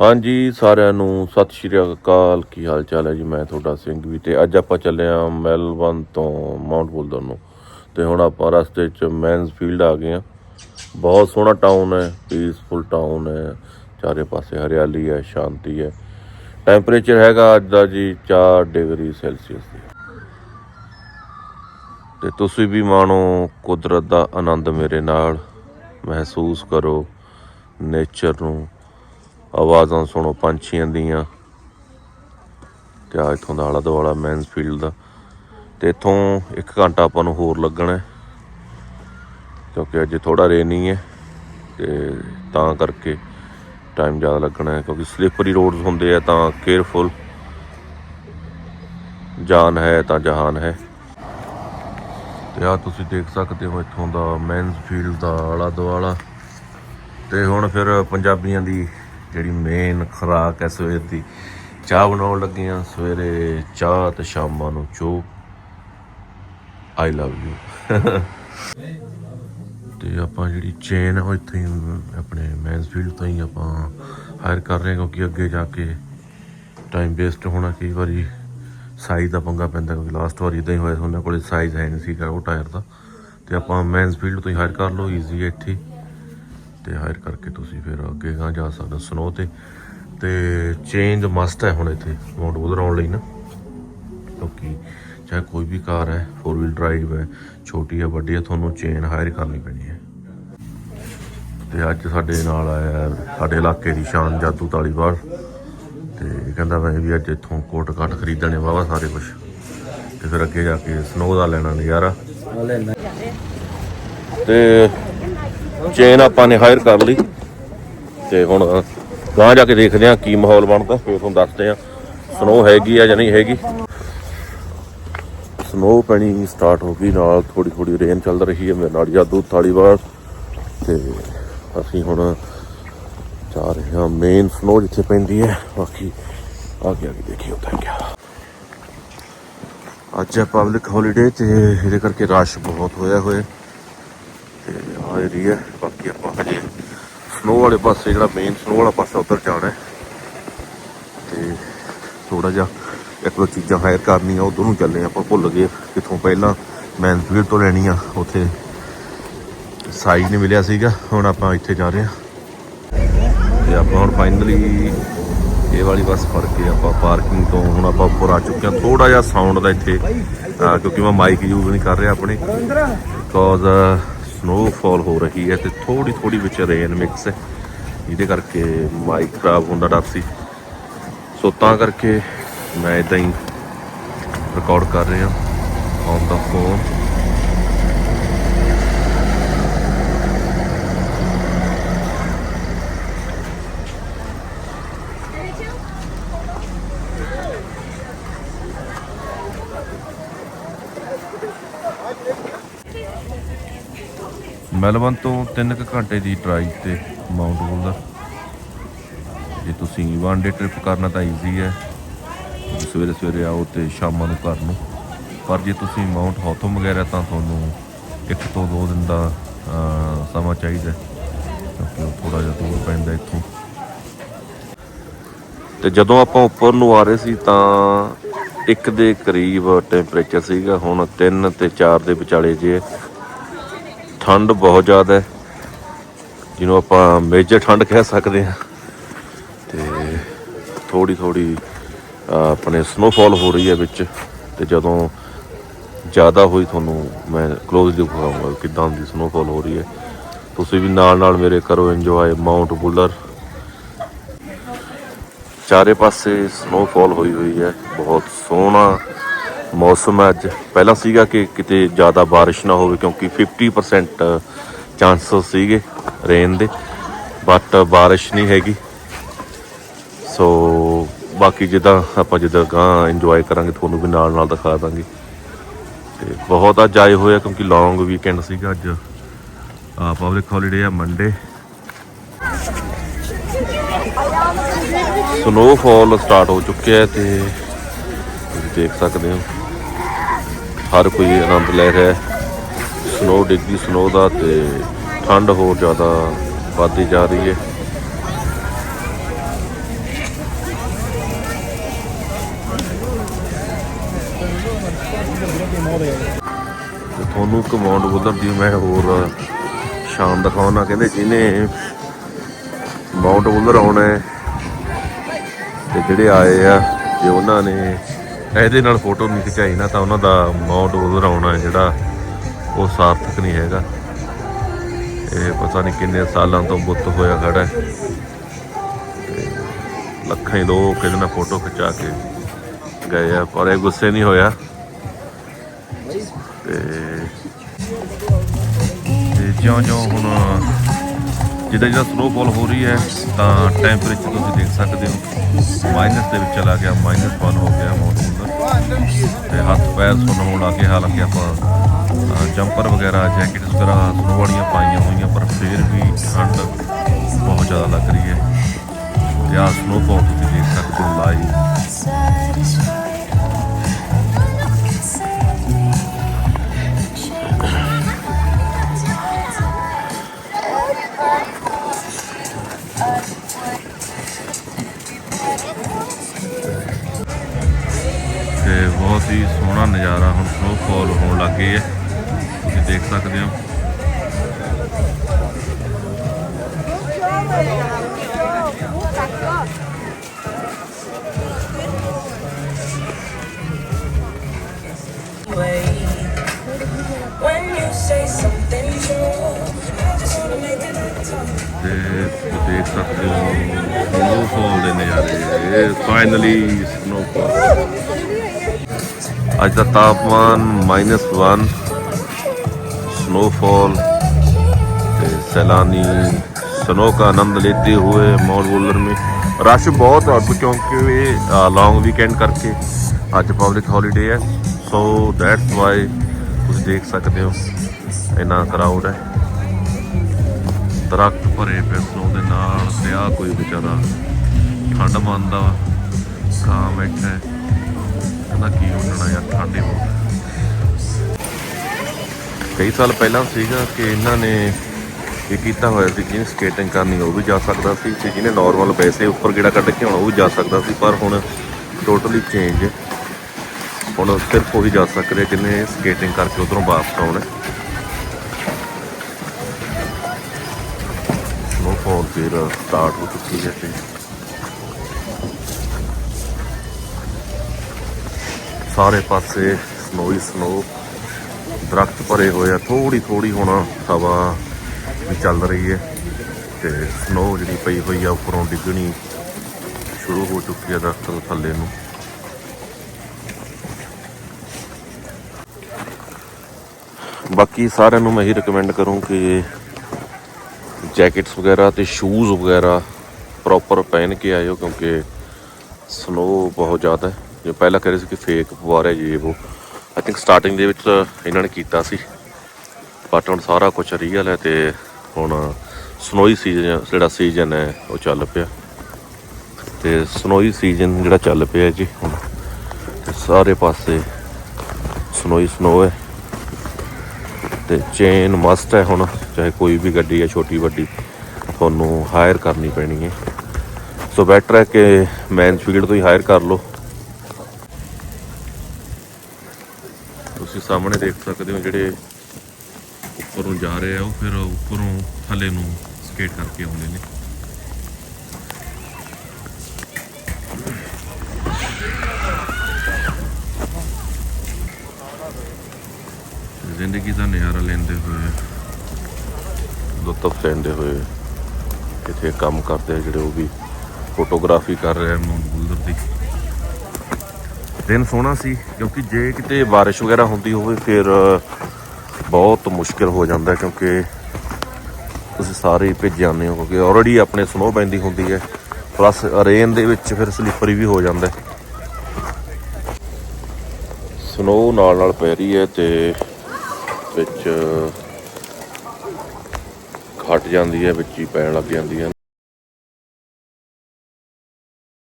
ਹਾਂਜੀ, ਸਾਰਿਆਂ ਨੂੰ ਸਤਿ ਸ਼੍ਰੀ ਅਕਾਲ। ਕੀ ਹਾਲ ਚਾਲ ਹੈ ਜੀ? ਮੈਂ ਤੁਹਾਡਾ ਸਿੰਘ ਵੀ ਤੇ ਅੱਜ ਆਪਾਂ ਚੱਲੇ ਆ ਮੈਲਬਨ ਤੋਂ ਮਾਊਂਟ ਬੁਲਦਰ ਨੂੰ। ਤੇ ਹੁਣ ਆਪਾਂ ਰਸਤੇ 'ਚ ਮੈਨਸ ਫੀਲਡ ਆ ਗਏ ਆ ਬਹੁਤ ਸੋਹਣਾ ਟਾਊਨ ਹੈ ਪੀਸਫੁਲ ਟਾਊਨ ਹੈ। ਚਾਰੇ ਪਾਸੇ ਹਰਿਆਲੀ ਹੈ, ਸ਼ਾਂਤੀ ਹੈ। ਟੈਂਪਰੇਚਰ ਹੈਗਾ ਅੱਜ ਦਾ ਜੀ 4 ਡਿਗਰੀ ਸੈਲਸੀਅਸ ਦੀ। ਤੇ ਤੁਸੀਂ ਵੀ ਮਾਣੋ, ਕੁਦਰਤ ਦਾ ਆਨੰਦ ਮੇਰੇ ਨਾਲ। ਮਹਿਸੂਸ ਕਰੋ ਨੇਚਰ ਨੂੰ। ਆਵਾਜ਼ਾਂ ਸੁਣੋ ਪੰਛੀਆਂ ਦੀਆਂ। ਤੇ ਆ ਇੱਥੋਂ ਦਾ ਆਲਾ ਦੁਆਲਾ ਮੈਨਸਫੀਲਡ ਦਾ ਤੇ ਇੱਥੋਂ 1 ਘੰਟਾ ਆਪਾਂ ਨੂੰ ਹੋਰ ਲੱਗਣਾ ਕਿਉਂਕਿ ਅੱਜ ਥੋੜਾ ਰੇਨੀ ਹੈ, ਤੇ ਤਾਂ ਕਰਕੇ ਟਾਈਮ ਜ਼ਿਆਦਾ ਲੱਗਣਾ ਹੈ। ਕਿਉਂਕਿ ਸਲਿਪਰੀ ਰੋਡਸ ਹੁੰਦੇ ਆ ਤਾਂ ਕੇਅਰਫੁਲ ਜਾਨ ਹੈ ਤਾਂ ਜਹਾਨ ਹੈ। ਤੇ ਆ ਤੁਸੀਂ ਦੇਖ ਸਕਦੇ ਹੋ ਇੱਥੋਂ ਦਾ ਮੈਨਸਫੀਲਡ ਦਾ ਆਲਾ ਦੁਆਲਾ। ਤੇ ਹੁਣ ਫਿਰ ਪੰਜਾਬੀਆਂ ਦੀ ਜਿਹੜੀ ਮੇਨ ਖੁਰਾਕ ਹੈ ਸਵੇਰ ਦੀ, ਚਾਹ ਬਣਾਉਣ ਲੱਗੇ ਆ ਸਵੇਰੇ ਚਾਹ ਤੇ ਸ਼ਾਮਾਂ ਨੂੰ ਚੋ। ਆਈ ਲਵ ਯੂ ਤੇ ਆਪਾਂ ਜਿਹੜੀ ਚੇਨ ਹੈ ਉਹ ਇੱਥੇ ਹੀ, ਆਪਣੇ ਮੈਨਸਫੀਲਡ ਤੋਂ ਹੀ ਆਪਾਂ ਹਾਇਰ ਕਰ ਰਹੇ ਹਾਂ, ਕਿਉਂਕਿ ਅੱਗੇ ਜਾ ਕੇ ਟਾਈਮ ਵੇਸਟ ਹੋਣਾ ਕਈ ਵਾਰੀ। ਸਾਈਜ਼ ਦਾ ਪੰਗਾ ਪੈਂਦਾ, ਕਿਉਂਕਿ ਲਾਸਟ ਵਾਰ ਇਦਾਂ ਹੀ ਹੋਇਆ ਸੀ, ਉਹਨਾਂ ਕੋਲੇ ਸਾਈਜ਼ ਹੈ ਨਹੀਂ ਸੀਗਾ ਉਹ ਟਾਇਰ ਦਾ। ਤੇ ਆਪਾਂ ਮੈਨਸਫੀਲਡ ਤੋਂ ਹੀ ਹਾਇਰ ਕਰ ਲਓ ਈਜ਼ੀ ਹੈ ਇੱਥੇ। ਤੇ ਹਾਇਰ ਕਰਕੇ ਤੁਸੀਂ ਫਿਰ ਅੱਗੇ ਗਾਂ ਜਾ ਸਕਦੇ। ਸਨੋ ਤੇ ਤੇ ਚੇਂਜ ਮਸਟ ਹੈ ਹੁਣ ਇੱਥੇ ਬੁਲਰ ਆਉਣ ਲਈ ਨਾ। ਕਿਉਂਕਿ ਚਾਹੇ ਕੋਈ ਵੀ ਕਾਰ ਹੈ 4 ਵੀਲ ਡਰਾਈਵ ਹੈ ਛੋਟੀ ਹੈ ਵੱਡੀ ਹੈ ਤੁਹਾਨੂੰ ਚੇਨ ਹਾਇਰ ਕਰਨੀ ਪੈਣੀ ਹੈ। ਤੇ ਅੱਜ ਸਾਡੇ ਨਾਲ ਆਇਆ ਹੈ ਸਾਡੇ ਇਲਾਕੇ ਦੀ ਸ਼ਾਨ ਜਾਦੂ ਤਾਲੀਵਾਲ। ਤੇ ਕਹਿੰਦਾ ਮੈਂ ਵੀ ਅੱਜ ਇੱਥੋਂ ਕੋਟ ਕਾਟ ਖਰੀਦਣੇ ਵਾਵਾ ਸਾਰੇ ਕੁਝ ਤੇ ਫਿਰ ਅੱਗੇ ਜਾ ਕੇ ਸਨੋ ਦਾ ਲੈਣਾ ਨਜ਼ਾਰਾ। ਤੇ ਚੇਨ ਆਪਾਂ ਨੇ ਹਾਇਰ ਕਰ ਲਈ। ਤੇ ਹੁਣ ਗਾਂ ਜਾ ਕੇ ਦੇਖਦੇ ਆ ਕੀ ਮਾਹੌਲ ਬਣਦਾ। ਫਿਰ ਤੁਹਾਨੂੰ ਦੱਸਦੇ ਆ ਸਨੋ ਹੈਗੀ ਆ ਜਾਂ ਨਹੀਂ ਹੈਗੀ। ਸਨੋ ਪੈਣੀ ਸਟਾਰਟ ਹੋ ਗਈ ਨਾਲ ਥੋੜੀ ਥੋੜੀ ਰੇਨ ਚੱਲ ਰਹੀ ਹੈ। ਮੇਰੇ ਨਾਲ ਜਾਦੂ ਥਾਲੀਵਾਲ ਤੇ ਅਸੀਂ ਹੁਣ ਜਾ ਰਹੇ ਹਾਂ ਮੇਨ ਸਨੋ ਜਿੱਥੇ ਪੈਂਦੀ ਹੈ। ਬਾਕੀ ਅੱਗੇ ਅੱਗੇ ਦੇਖੀਏ ਉੱਥੇ ਕਿਆ ਅੱਜ ਹੈ ਪਬਲਿਕ ਹੌਲੀਡੇ ਤੇ ਇਹਦੇ ਕਰਕੇ ਰਸ਼ ਬਹੁਤ ਹੋਇਆ ਹੋਇਆ। ਤੇ ਏਰੀਆ ਬਾਕੀ ਆਪਾਂ ਹਜੇ ਸਨੋ ਵਾਲੇ ਪਾਸੇ ਜਿਹੜਾ ਮੇਨ ਸਨੋ ਵਾਲਾ ਪਾਸਾ ਉੱਧਰ ਜਾਣਾ ਹੈ। ਤੇ ਥੋੜਾ ਜਿਹਾ ਇੱਕ ਦੋ ਚੀਜ਼ਾਂ ਹਾਇਰ ਕਰਨੀਆਂ, ਉਧਰ ਨੂੰ ਚੱਲੇ ਆਪਾਂ ਭੁੱਲ ਗਏ ਕਿੱਥੋਂ ਪਹਿਲਾਂ ਮੈਨਸਫੀਲਡ ਤੋਂ ਲੈਣੀ ਆ, ਉੱਥੇ ਸਾਈਜ਼ ਨਹੀਂ ਮਿਲਿਆ ਸੀਗਾ। ਹੁਣ ਆਪਾਂ ਇੱਥੇ ਜਾ ਰਹੇ ਹਾਂ। ਤੇ ਆਪਾਂ ਹੁਣ ਫਾਈਨਲੀ ਇਹ ਵਾਲੀ ਬੱਸ ਫੜ ਕੇ ਆਪਾਂ ਪਾਰਕਿੰਗ ਤੋਂ ਹੁਣ ਆਪਾਂ ਉੱਪਰ ਆ ਚੁੱਕੇ ਹਾਂ। ਥੋੜਾ ਜਿਹਾ ਸਾਊਂਡ ਦਾ ਇੱਥੇ ਕਿਉਂਕਿ ਮੈਂ ਮਾਈਕ ਯੂਜ਼ ਨਹੀਂ ਕਰ ਰਿਹਾ ਆਪਣੇ। ਬਿਕੋਜ਼ ਸਨੋਫਾਲ ਹੋ ਰਹੀ ਹੈ ਤੇ ਥੋੜੀ ਥੋੜੀ ਵਿੱਚ ਰੇਨ ਮਿਕਸ ਹੈ। ਇਹਦੇ ਕਰਕੇ ਮਾਈਕ ਖਰਾਬ ਹੋਣ ਦਾ ਡਰ ਸੀ। ਸੋ ਤਾਂ ਕਰਕੇ ਮੈਂ ਇਦਾਂ ਹੀ ਰਿਕਾਰਡ ਕਰ ਰਿਹਾ। ਔਨ ਦਾ ਫੋਨ ਮੈਲਬਨ ਤੋਂ 3 ਕੁ ਘੰਟੇ ਦੀ ਡਰਾਈਵ ਤੇ ਮਾਊਂਟ ਬੁਲਰ ਜੇ ਤੁਸੀਂ ਵਨ ਡੇ ਟ੍ਰਿਪ ਕਰਨਾ ਤਾਂ ਈਜ਼ੀ ਹੈ। ਸਵੇਰੇ ਸਵੇਰੇ ਆਓ ਤੇ ਸ਼ਾਮਾਂ ਨੂੰ ਘਰ ਨੂੰ। ਪਰ ਜੇ ਤੁਸੀਂ ਮਾਊਂਟ ਹੌਥਮ ਵਗੈਰਾ ਤਾਂ ਤੁਹਾਨੂੰ ਇੱਕ ਤੋਂ ਦੋ ਦਿਨ ਦਾ ਸਮਾਂ ਚਾਹੀਦਾ ਕਿਉਂਕਿ ਉਹ ਥੋੜਾ ਜਿਹਾ ਦੂਰ ਪੈਂਦਾ ਇੱਥੋਂ। ਤੇ ਜਦੋਂ ਆਪਾਂ ਉੱਪਰ ਨੂੰ ਆ ਰਹੇ ਸੀ ਤਾਂ ਇੱਕ ਦੇ ਕਰੀਬ ਟੈਂਪਰੇਚਰ ਸੀਗਾ। ਹੁਣ 3 ਤੇ 4 ਦੇ ਵਿਚਾਲੇ ਜੇ ਠੰਡ ਬਹੁਤ ਜ਼ਿਆਦਾ ਹੈ, ਜਿਹਨੂੰ ਆਪਾਂ ਮੇਜਰ ਠੰਡ ਕਹਿ ਸਕਦੇ ਹਾਂ। ਤੇ ਥੋੜੀ ਥੋੜੀ ਆਪਣੇ ਸਨੋਫਾਲ ਹੋ ਰਹੀ ਹੈ ਵਿੱਚ, ਤੇ ਜਦੋਂ ਜ਼ਿਆਦਾ ਹੋਈ ਤੁਹਾਨੂੰ ਮੈਂ ਕਲੋਜ਼ਲੀ ਦਿਖਾਉਂਗਾ ਕਿਦਾਂ ਦੀ ਸਨੋਫਾਲ ਹੋ ਰਹੀ ਹੈ। ਤੁਸੀਂ ਵੀ ਨਾਲ ਨਾਲ ਮੇਰੇ ਕਰੋ ਇੰਜੋਏ ਮਾਊਂਟ ਬੁਲਰ ਚਾਰੇ ਪਾਸੇ ਸਨੋਫਾਲ ਹੋਈ ਹੋਈ ਹੈ, ਬਹੁਤ ਸੋਹਣਾ ਮੌਸਮ ਅੱਜ। ਪਹਿਲਾਂ ਸੀਗਾ ਕਿ ਕਿਤੇ ਜ਼ਿਆਦਾ ਬਾਰਿਸ਼ ਨਾ ਹੋਵੇ, ਕਿਉਂਕਿ 50% ਚਾਂਸਸ ਸੀਗੇ ਰੇਨ ਦੇ ਬਟ ਬਾਰਿਸ਼ ਨਹੀਂ ਹੈਗੀ। ਸੋ ਬਾਕੀ ਜਿੱਦਾਂ ਆਪਾਂ ਜਿੱਦਾਂ ਗਾਂ ਇੰਜੋਏ ਕਰਾਂਗੇ, ਤੁਹਾਨੂੰ ਵੀ ਨਾਲ ਨਾਲ ਦਿਖਾ ਦਾਂਗੇ। ਤੇ ਬਹੁਤ ਅੱਜ ਆਏ ਹੋਏ ਆ, ਕਿਉਂਕਿ ਲੌਂਗ ਵੀਕਐਂਡ ਸੀਗਾ ਅੱਜ। ਆ ਪਬਲਿਕ ਹੌਲੀਡੇ ਆ ਮੰਡੇ ਸਨੋਫਾਲ ਸਟਾਰਟ ਹੋ ਚੁੱਕਿਆ ਹੈ ਤੇ ਤੁਸੀਂ ਦੇਖ ਸਕਦੇ ਹੋ। ਹਰ ਕੋਈ ਆਨੰਦ ਲੈ ਰਿਹਾ ਹੈ। ਸਨੋ ਡਿੱਗਦੀ ਸਨੋ ਦਾ ਤੇ ਠੰਡ ਹੋਰ ਜ਼ਿਆਦਾ ਵੱਧਦੀ ਜਾ ਰਹੀ ਹੈ। ਤੇ ਤੁਹਾਨੂੰ ਕਮਾਂਡ ਉਧਰ ਦੀ ਮੈਂ ਹੋਰ ਸ਼ਾਨ ਦਿਖਾਉਣਾ ਕਹਿੰਦੇ ਜਿਹਨੇ ਮਾਊਂਟ ਉਧਰ ਆਉਣਾ ਹੈ ਤੇ ਜਿਹੜੇ ਆਏ ਆ ਜੇ ਉਹਨਾਂ ਨੇ ਇਹਦੇ ਨਾਲ ਫੋਟੋ ਨਹੀਂ ਖਿਚਾਈ ਨਾ ਤਾਂ ਉਹਨਾਂ ਦਾ ਮਾਊਂਟ ਬੁੱਲਰ ਆਉਣਾ ਜਿਹੜਾ ਉਹ ਸਾਰਥਕ ਨਹੀਂ ਹੈਗਾ। ਇਹ ਪਤਾ ਨਹੀਂ ਕਿੰਨੇ ਸਾਲਾਂ ਤੋਂ ਬੁੱਤ ਹੋਇਆ ਖੜਾ ਹੈ। ਲੱਖਾਂ ਹੀ ਲੋਕ ਇਹਦੇ ਨਾਲ ਫੋਟੋ ਖਿਚਾ ਕੇ ਗਏ ਆ, ਪਰ ਇਹ ਗੁੱਸੇ ਨਹੀਂ ਹੋਇਆ। ਤੇ ਤੇ ਜਿਉਂ ਜਿਉਂ ਹੁਣ ਜਿੱਦਾਂ ਜਿੱਦਾਂ ਸਨੋਫਾਲ ਹੋ ਰਹੀ ਹੈ, ਤਾਂ ਟੈਂਪਰੇਚਰ ਤੁਸੀਂ ਦੇਖ ਸਕਦੇ ਹੋ। ਮਾਈਨਸ ਦੇ ਵਿੱਚ ਚਲਾ ਗਿਆ ਮਾਈਨਸ 1 ਹੋ ਗਿਆ ਮੌਸਮ ਦਾ। ਤੇ ਹੱਥ ਪੈਰ ਸੁੰਨ ਹੋਣ ਲੱਗੇ ਹਾਲਾਂਕਿ ਆਪਾਂ ਜੰਪਰ ਵਗੈਰਾ ਜੈਕਟਸ ਵਗੈਰਾ ਸਨੋ ਵਾਲੀਆਂ ਪਾਈਆਂ ਹੋਈਆਂ, ਪਰ ਫਿਰ ਵੀ ਠੰਡ ਬਹੁਤ ਜ਼ਿਆਦਾ ਲੱਗ ਰਹੀ ਹੈ। ਤੇ ਆਹ ਸਨੋਫਾਲ ਤੁਸੀਂ ਦੇਖ ਸਕਦੇ ਹੋ ਲਾਈਵ ਹੁਣ ਸਨੋਫਾਲ ਹੋਣ ਲੱਗ ਗਈ ਹੈ ਤੁਸੀਂ ਦੇਖ ਸਕਦੇ ਹੋ। ਤੇ ਦੇਖ ਸਕਦੇ ਹੋ ਸਨੋਫਾਲ ਦੇ ਨਜ਼ਾਰੇ ਫਾਈਨਲੀ ਸਨੋਫਾਲ ਅੱਜ ਦਾ ਤਾਪਮਾਨ -1 स्नोफॉल सैलानी स्नो का आनंद लेते हुए माउंट बुलर में रश बहुत अब क्योंकि ये लॉन्ग ਵੀਕਐਂਡ ਕਰਕੇ ਅੱਜ ਪਬਲਿਕ ਹੌਲੀਡੇ ਹੈ ਸੋ ਦੈਟਸ ਵਾਈ ਤੁਸੀਂ ਦੇਖ ਸਕਦੇ ਹੋ ਇੰਨਾ ਕਰਾਊਡ ਹੈ ਦਰਖਤ ਭਰੇ ਪਏ ਸਨੋ ਦੇ ਨਾਲ ਤੇ ਆ ਕੋਈ ਵਿਚਾਰਾ ਠੰਡ ਮੰਨਦਾ ਉੱਡਣਾ ਯਾਰ ਕਈ ਸਾਲ ਪਹਿਲਾਂ ਸੀਗਾ ਕਿ ਇਹਨਾਂ ਨੇ ਇਹ ਕੀਤਾ ਹੋਇਆ ਸੀ ਜਿਹਨੇ ਸਕੇਟਿੰਗ ਕਰਨੀ, ਉਹ ਵੀ ਜਾ ਸਕਦਾ ਸੀ ਤੇ ਜਿਹਨੇ ਨਾਰਮਲ ਪੈਸੇ ਉੱਪਰ ਗੇੜਾ ਕੱਢ ਕੇ ਆਉਣਾ ਉਹ ਵੀ ਜਾ ਸਕਦਾ ਸੀ, ਪਰ ਹੁਣ ਟੋਟਲੀ ਚੇਂਜ ਹੁਣ ਸਿਰਫ ਉਹੀ ਜਾ ਸਕਦੇ ਜਿਹਨੇ ਸਕੇਟਿੰਗ ਕਰਕੇ ਉਧਰੋਂ ਵਾਪਸ ਆਉਣਾ ਸਨੋਫਾਲ ਫਿਰ ਸਟਾਰਟ ਹੋ ਚੁੱਕੀ ਹੈ ਤੇ ਸਾਰੇ ਪਾਸੇ ਸਨੋ ਹੀ ਸਨੋ, ਦਰਖਤ ਭਰੇ ਹੋਏ ਆ। ਥੋੜੀ ਥੋੜੀ ਹੁਣ ਹਵਾ ਵੀ ਚੱਲ ਰਹੀ ਹੈ ਤੇ ਸਨੋ ਜਿਹੜੀ ਪਈ ਹੋਈ ਆ, ਉੱਪਰੋਂ ਡਿੱਗਣੀ ਸ਼ੁਰੂ ਹੋ ਚੁੱਕੀ ਹੈ ਦਰਖਤ ਦੇ ਥੱਲੇ ਨੂੰ। ਬਾਕੀ ਸਾਰਿਆਂ ਨੂੰ ਮੈਂ ਹੀ ਰეკਮੈਂਡ ਕਰੂੰ ਕਿ ਜੈਕਟਸ ਵਗੈਰਾ ਤੇ ਸ਼ੂਜ਼ ਵਗੈਰਾ ਪ੍ਰੋਪਰ ਪਹਿਨ ਕੇ ਆਇਓ ਕਿਉਂਕਿ ਸਨੋ ਬਹੁਤ ਜ਼ਿਆਦਾ ਹੈ। ਜੋ ਪਹਿਲਾਂ ਕਹ ਰਹੇ ਸੀ ਕਿ ਫੇਕ ਵਾਰ ਹੈ ਜੀ ਉਹ। ਆਈ ਥਿੰਕ ਸਟਾਰਟਿੰਗ ਦੇ ਵਿੱਚ ਇਹਨਾਂ ਨੇ ਕੀਤਾ ਸੀ। ਬਟ ਹੁਣ ਸਾਰਾ ਕੁਝ ਰੀਅਲ ਹੈ ਤੇ ਹੁਣ ਸਨੋਈ ਸੀਜ਼ਨ ਜਿਹੜਾ ਸੀਜ਼ਨ ਹੈ, ਉਹ ਚੱਲ ਪਿਆ। ਤੇ ਸਨੋਈ ਸੀਜ਼ਨ ਜਿਹੜਾ ਚੱਲ ਪਿਆ ਜੀ ਹੁਣ ਸਾਰੇ ਪਾਸੇ ਸਨੋਈ ਸਨੋ ਹੈ। ਤੇ ਚੇਨ ਮਸਟ ਹੈ ਹੁਣ, ਚਾਹੇ ਕੋਈ ਵੀ ਗੱਡੀ ਹੈ, ਛੋਟੀ ਵੱਡੀ, ਤੁਹਾਨੂੰ ਹਾਇਰ ਕਰਨੀ ਪੈਣੀ ਹੈ। ਸੋ ਬੈਟਰ ਹੈ ਕਿ ਮੈਨਫੀਲਡ ਤੋਂ ਹੀ ਹਾਇਰ ਕਰ ਲਓ। ਤੁਸੀਂ ਸਾਹਮਣੇ ਦੇਖ ਸਕਦੇ ਹੋ ਜਿਹੜੇ ਉੱਪਰ ਨੂੰ ਜਾ ਰਹੇ ਆ, ਉਹ ਫਿਰ ਉੱਪਰੋਂ ਥੱਲੇ ਨੂੰ ਸਕੇਟ ਕਰਕੇ ਆਉਂਦੇ ਨੇ। ਜ਼ਿੰਦਗੀ ਦਾ ਨਜ਼ਾਰਾ ਲੈਂਦੇ ਹੋਏ, ਲੁਤਫ ਲੈਂਦੇ ਹੋਏ ਇੱਥੇ ਕੰਮ ਕਰਦੇ ਆ ਜਿਹੜੇ ਉਹ ਵੀ ਫੋਟੋਗ੍ਰਾਫੀ ਕਰ ਰਹੇ ਆ ਮਾਊਂਟ ਬੁਲਦਰ ਦੀ। ਦਿਨ ਸੋਹਣਾ ਸੀ, ਕਿਉਂਕਿ ਜੇ ਕਿਤੇ ਬਾਰਿਸ਼ ਵਗੈਰਾ ਹੁੰਦੀ ਹੋਵੇ, ਫਿਰ ਬਹੁਤ ਮੁਸ਼ਕਿਲ ਹੋ ਜਾਂਦਾ, ਕਿਉਂਕਿ ਤੁਸੀਂ ਸਾਰੇ ਭਿੱਜ ਜਾਂਦੇ ਹੋ, ਕਿਉਂਕਿ ਆਲਰੇਡੀ ਆਪਣੇ ਸਨੋ ਪੈਂਦੀ ਹੁੰਦੀ ਹੈ ਪਲੱਸ ਰੇਨ ਦੇ ਵਿੱਚ ਫਿਰ ਸਲੀਪਰੀ ਵੀ ਹੋ ਜਾਂਦਾ ਹੈ। ਸਨੋ ਨਾਲ ਨਾਲ ਪੈ ਰਹੀ ਹੈ ਤੇ ਵਿੱਚ ਘਟ ਜਾਂਦੀ ਹੈ, ਵਿੱਚ ਹੀ ਪੈਣ ਲੱਗ ਜਾਂਦੀ ਹੈ।